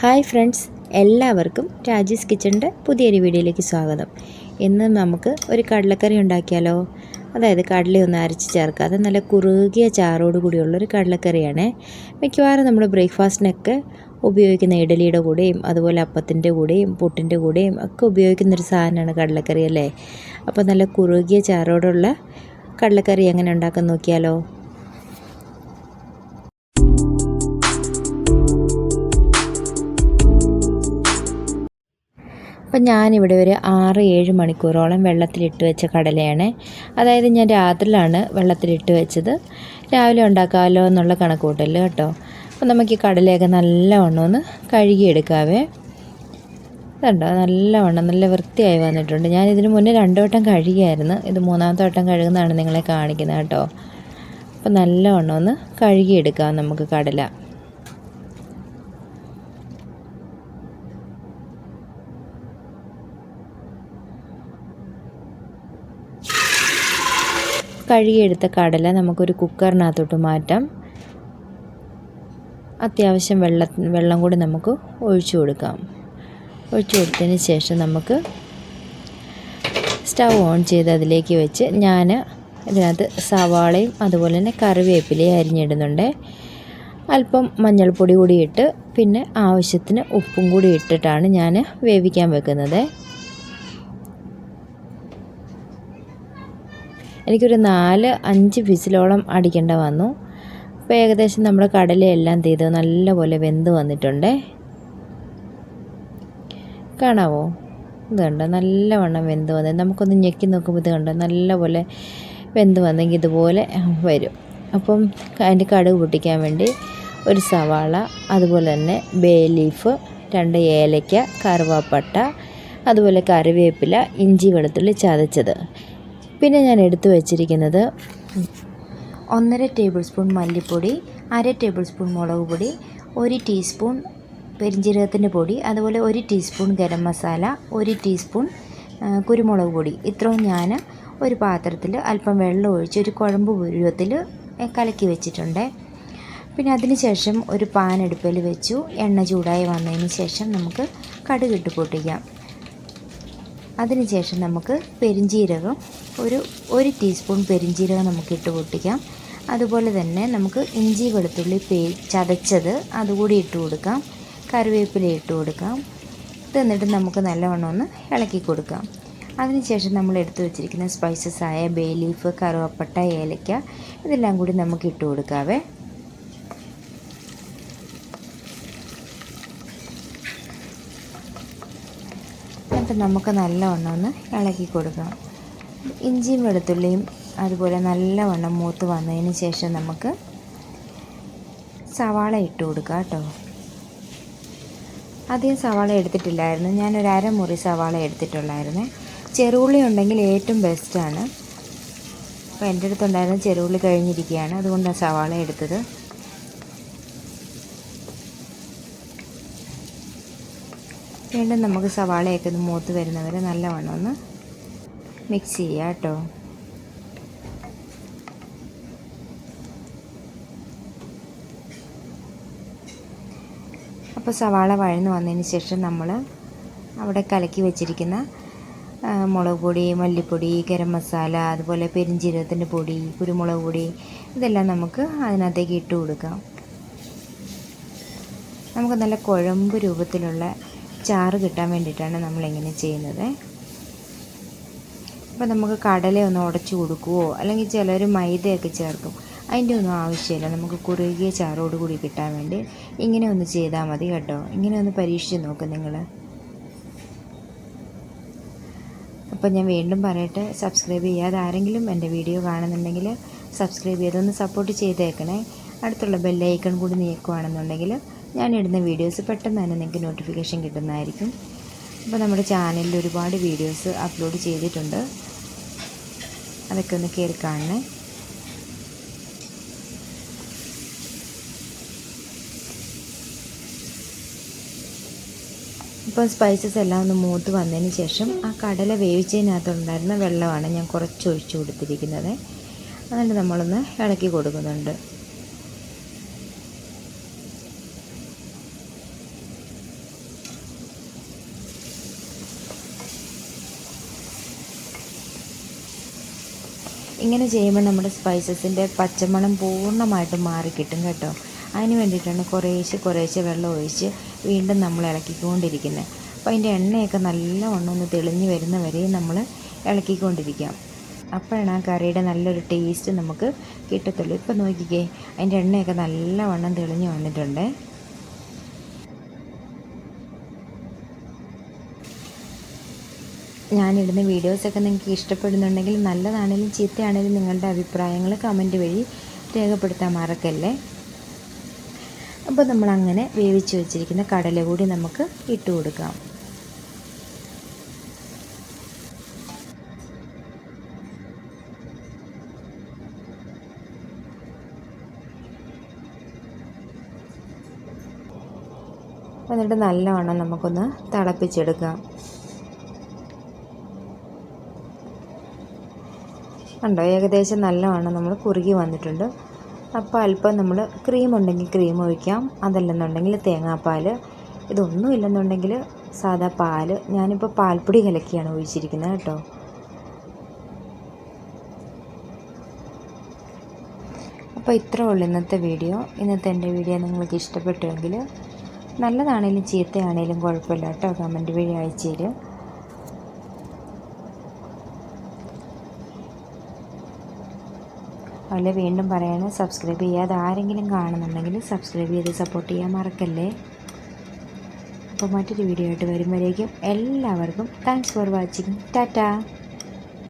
Hi friends എല്ലാവർക്കും രാജീസ് കിച്ചണിന്റെ പുതിയൊരു വീഡിയോയിലേക്ക് സ്വാഗതം. ഇന്ന് നമുക്ക് ഒരു കടലക്കറി ഉണ്ടാക്കിയാലോ? അതായത് കടലയൊന്നും അരച്ച് ചേർക്കാതെ നല്ല കുറുകിയ ചാറോട് കൂടിയുള്ളൊരു കടലക്കറിയാണ്. മിക്കവാറും നമ്മൾ ബ്രേക്ക്ഫാസ്റ്റിനൊക്കെ ഉപയോഗിക്കുന്ന ഇഡലിയുടെ കൂടെയും അതുപോലെ അപ്പത്തിന്റെ കൂടെയും പുട്ടിന്റെ കൂടെയും ഒക്കെ ഉപയോഗിക്കുന്നൊരു സാധനമാണ് കടലക്കറി അല്ലേ? അപ്പോൾ നല്ല കുറുകിയ ചാറോടുള്ള കടലക്കറി എങ്ങനെ ഉണ്ടാക്കാൻ നോക്കിയാലോ? അപ്പം ഞാനിവിടെ ഒരു ആറ് ഏഴ് മണിക്കൂറോളം വെള്ളത്തിലിട്ട് വെച്ച കടലയാണ്. അതായത് ഞാൻ രാത്രിയിലാണ് വെള്ളത്തിലിട്ട് വെച്ചത്. രാവിലെ ഉണ്ടാക്കാമല്ലോ എന്നുള്ള കണക്ക് കൂട്ടൽ കേട്ടോ. അപ്പം നമുക്ക് ഈ കടലയൊക്കെ നല്ലവണ്ണം ഒന്ന് കഴുകിയെടുക്കാവേ. ഇതുണ്ടോ? നല്ലവണ്ണം നല്ല വൃത്തിയായി വന്നിട്ടുണ്ട്. ഞാൻ ഇതിന് മുന്നേ രണ്ടു വട്ടം കഴുകിയായിരുന്നു. ഇത് മൂന്നാമത്തെ വട്ടം കഴുകുന്നതാണ് നിങ്ങളെ കാണിക്കുന്നത് കേട്ടോ. അപ്പം നല്ലവണ്ണം ഒന്ന് കഴുകിയെടുക്കാം നമുക്ക് കടല. കഴുകിയെടുത്ത കടല നമുക്കൊരു കുക്കറിനകത്തോട്ട് മാറ്റാം. അത്യാവശ്യം വെള്ള വെള്ളം കൂടി നമുക്ക് ഒഴിച്ചു കൊടുക്കാം. ഒഴിച്ചു കൊടുത്തതിന് ശേഷം നമുക്ക് സ്റ്റൗ ഓൺ ചെയ്ത് അതിലേക്ക് വെച്ച് ഞാൻ ഇതിനകത്ത് സവാളയും അതുപോലെ തന്നെ കറിവേപ്പിലയും അരിഞ്ഞിടുന്നുണ്ട്. അല്പം മഞ്ഞൾപ്പൊടി കൂടി ഇട്ട് പിന്നെ ആവശ്യത്തിന് ഉപ്പും കൂടി ഇട്ടിട്ടാണ് ഞാൻ വേവിക്കാൻ വെക്കുന്നത്. എനിക്കൊരു നാല് അഞ്ച് വിസിലോളം അടിക്കേണ്ട വന്നു. അപ്പോൾ ഏകദേശം നമ്മുടെ കടലയെല്ലാം ചെയ്ത് നല്ലപോലെ വെന്ത് വന്നിട്ടുണ്ട്. കാണാവോ? ഇത് കണ്ടോ? നല്ലവണ്ണം വെന്ത് വന്നത് നമുക്കൊന്ന് ഞെക്കി നോക്കുമ്പോൾ ഇത് കണ്ടോ? നല്ലപോലെ വെന്ത് വന്നെങ്കിൽ ഇതുപോലെ വരും. അപ്പം അതിന്റെ കടുക് പൊട്ടിക്കാൻ വേണ്ടി ഒരു സവാള അതുപോലെ തന്നെ ബേ ലീഫ് രണ്ട് ഏലയ്ക്ക കറുവാപ്പട്ട അതുപോലെ കറിവേപ്പില ഇഞ്ചി വെളുത്തുള്ളി ചതച്ചത്. പിന്നെ ഞാൻ എടുത്തു വച്ചിരിക്കുന്നത് ഒന്നര ടേബിൾ സ്പൂൺ മല്ലിപ്പൊടി അര ടേബിൾ സ്പൂൺ മുളക് പൊടി ഒരു ടീസ്പൂൺ പെരിഞ്ജീരകത്തിന്റെ പൊടി അതുപോലെ ഒരു ടീസ്പൂൺ ഗരം മസാല ഒരു ടീസ്പൂൺ കുരുമുളക് പൊടി. ഇത്രയും ഞാൻ ഒരു പാത്രത്തിൽ അല്പം വെള്ളം ഒഴിച്ച് ഒരു കുഴമ്പ് പരുവത്തിൽ കലക്കി വെച്ചിട്ടുണ്ട്. പിന്നെ അതിന് ശേഷം ഒരു പാൻ അടുപ്പിൽ വെച്ചു. എണ്ണ ചൂടായി വന്നതിന് ശേഷം നമുക്ക് കടുകിട്ട് പൊട്ടിക്കാം. അതിനുശേഷം നമുക്ക് പെരിഞ്ജീരകം ഒരു ഒരു ടീസ്പൂൺ പെരിഞ്ജീരകം നമുക്ക് ഇട്ട് പൊട്ടിക്കാം. അതുപോലെ തന്നെ നമുക്ക് ഇഞ്ചി വെളുത്തുള്ളി പേ ചതച്ചത് അതുകൂടി ഇട്ട് കൊടുക്കാം. കറിവേപ്പില ഇട്ട് കൊടുക്കാം. ഇത് എന്നിട്ട് നമുക്ക് നല്ലവണ്ണം ഒന്ന് ഇളക്കി കൊടുക്കാം. അതിനുശേഷം നമ്മൾ എടുത്തു വെച്ചിരിക്കുന്ന സ്പൈസസ് ആയ ബേ ലീഫ് കറുവപ്പട്ട ഏലക്ക ഇതെല്ലാം കൂടി നമുക്ക് ഇട്ട് കൊടുക്കാവേ. എന്നിട്ട് നമുക്ക് നല്ലവണ്ണം ഒന്ന് ഇളക്കി കൊടുക്കണം. ഇഞ്ചിയും വെളുത്തുള്ളിയും അതുപോലെ നല്ലവണ്ണം മൂത്ത് വന്നതിന് ശേഷം നമുക്ക് സവാള ഇട്ട് കൊടുക്കാം കേട്ടോ. അധികം സവാള എടുത്തിട്ടില്ലായിരുന്നു. ഞാനൊരു അരമുറി സവാള എടുത്തിട്ടുള്ളായിരുന്നു. ചെറുള്ളി ഉണ്ടെങ്കിൽ ഏറ്റവും ബെസ്റ്റാണ് അപ്പോൾ എന്റെ അടുത്തുണ്ടായിരുന്ന ചെറുള്ളി കഴിഞ്ഞിരിക്കുകയാണ്. അതുകൊണ്ടാണ് സവാള എടുത്തത്. വീണ്ടും നമുക്ക് സവാളയൊക്കെ ഒന്ന് മൂത്ത് വരുന്നവരെ നല്ലവണ്ണം ഒന്ന് മിക്സ് ചെയ്യുക കേട്ടോ. അപ്പോൾ സവാള വഴന്ന് വന്നതിന് ശേഷം നമ്മൾ അവിടെ കലക്കി വെച്ചിരിക്കുന്ന മുളക് പൊടി മല്ലിപ്പൊടി ഗരം മസാല അതുപോലെ പെരിഞ്ജീരകത്തിന്റെ പൊടി കുരുമുളക് പൊടി ഇതെല്ലാം നമുക്ക് അതിനകത്തേക്ക് ഇട്ട് കൊടുക്കാം. നമുക്ക് നല്ല കുഴമ്പ് രൂപത്തിലുള്ള ചാറ് കിട്ടാൻ വേണ്ടിയിട്ടാണ് നമ്മളിങ്ങനെ ചെയ്യുന്നത്. അപ്പോൾ നമുക്ക് കടല ഒന്ന് ഉടച്ചു കൊടുക്കുവോ? അല്ലെങ്കിൽ ചിലർ മൈദയൊക്കെ ചേർക്കും. അതിന്റെ ഒന്നും ആവശ്യമില്ല. നമുക്ക് കുറുകിയ ചാറോട് കൂടി കിട്ടാൻ വേണ്ടി ഇങ്ങനെ ഒന്ന് ചെയ്താൽ മതി കേട്ടോ. ഇങ്ങനെ ഒന്ന് പരീക്ഷിച്ച് നോക്ക് നിങ്ങൾ അപ്പോൾ ഞാൻ വീണ്ടും പറയട്ടെ സബ്സ്ക്രൈബ് ചെയ്യാതെ ആരെങ്കിലും എന്റെ വീഡിയോ കാണുന്നുണ്ടെങ്കിൽ സബ്സ്ക്രൈബ് ചെയ്തൊന്ന് സപ്പോർട്ട് ചെയ്തേക്കണേ. അടുത്തുള്ള ബെല്ലൈക്കൺ കൂടി നീക്കുവാണെന്നുണ്ടെങ്കിൽ ഞാൻ ഇടുന്ന വീഡിയോസ് പെട്ടെന്ന് തന്നെ നിങ്ങൾക്ക് നോട്ടിഫിക്കേഷൻ കിട്ടുന്നതായിരിക്കും. അപ്പോൾ നമ്മുടെ ചാനലിൽ ഒരുപാട് വീഡിയോസ് അപ്ലോഡ് ചെയ്തിട്ടുണ്ട്. അതൊക്കെ ഒന്ന് കയറി കാണണേ. ഇപ്പോൾ സ്പൈസസ് എല്ലാം ഒന്ന് മൂത്ത് വന്നതിന് ശേഷം ആ കടല വേവിച്ചതിനകത്തുണ്ടായിരുന്ന വെള്ളമാണ് ഞാൻ കുറച്ച് ഒഴിച്ചു കൊടുത്തിരിക്കുന്നത്. എന്നിട്ട് നമ്മളൊന്ന് ഇളക്കി കൊടുക്കുന്നുണ്ട്. ഇങ്ങനെ ചെയ്യുമ്പോൾ നമ്മുടെ സ്പൈസസിന്റെ പച്ചമണം പൂർണമായിട്ടും മാറിക്കിട്ടും കേട്ടോ അതിന് വേണ്ടിയിട്ടാണ് കുറേശ്ശെ കുറേശ്ശെ വെള്ളം ഒഴിച്ച് വീണ്ടും നമ്മൾ ഇളക്കിക്കൊണ്ടിരിക്കുന്നത്. അപ്പോൾ അതിന്റെ എണ്ണയൊക്കെ നല്ലവണ്ണം ഒന്ന് തെളിഞ്ഞ് വരുന്ന വരെയും നമ്മൾ ഇളക്കിക്കൊണ്ടിരിക്കാം. അപ്പോഴാണ് ആ കറിയുടെ നല്ലൊരു ടേസ്റ്റ് നമുക്ക് കിട്ടത്തുള്ളൂ. ഇപ്പം നോക്കിക്കേ അതിന്റെ എണ്ണയൊക്കെ നല്ല വണ്ണം തെളിഞ്ഞ് വന്നിട്ടുണ്ട്. ഞാനിടുന്ന വീഡിയോസൊക്കെ നിങ്ങൾക്ക് ഇഷ്ടപ്പെടുന്നുണ്ടെങ്കിൽ നല്ലതാണെങ്കിലും ചീത്തയാണെങ്കിലും നിങ്ങളുടെ അഭിപ്രായങ്ങൾ കമന്റ് വഴി രേഖപ്പെടുത്താൻ മറക്കല്ലേ? അപ്പോൾ നമ്മൾ അങ്ങനെ വേവിച്ച് വെച്ചിരിക്കുന്ന കടല കൂടി നമുക്ക് ഇട്ട് കൊടുക്കാം. എന്നിട്ട് നല്ലവണ്ണം നമുക്കൊന്ന് തിളപ്പിച്ചെടുക്കാം. കണ്ടോ? ഏകദേശം നല്ലവണ്ണം നമ്മൾ കുറുകി വന്നിട്ടുണ്ട്. അപ്പോൾ അല്പം നമ്മൾ ക്രീം ഉണ്ടെങ്കിൽ ക്രീം ഒഴിക്കാം. അതല്ലെന്നുണ്ടെങ്കിൽ തേങ്ങാപ്പാൽ ഇതൊന്നും ഇല്ലെന്നുണ്ടെങ്കിൽ സാധാ പാൽ ഞാനിപ്പോൾ പാൽപ്പൊടി കലക്കിയാണ് ഒഴിച്ചിരിക്കുന്നത് കേട്ടോ. അപ്പോൾ ഇത്രേ ഉള്ളൂ ഇന്നത്തെ വീഡിയോ. ഇന്നത്തെ എന്റെ വീഡിയോ നിങ്ങൾക്ക് ഇഷ്ടപ്പെട്ടുവെങ്കിൽ നല്ലതാണേലും ചീത്തയാണേലും കുഴപ്പമില്ല കേട്ടോ. കമന്റ് വഴി അയച്ചു തരും അതുപോലെ വീണ്ടും പറയാണ് സബ്സ്ക്രൈബ് ചെയ്യാതെ ആരെങ്കിലും കാണുന്നുണ്ടെങ്കിൽ സബ്സ്ക്രൈബ് ചെയ്ത് സപ്പോർട്ട് ചെയ്യാൻ മറക്കല്ലേ? അപ്പോൾ മറ്റൊരു വീഡിയോ ആയിട്ട് വരുമ്പോഴേക്കും എല്ലാവർക്കും താങ്ക്സ് ഫോർ വാച്ചിങ് ടാറ്റാ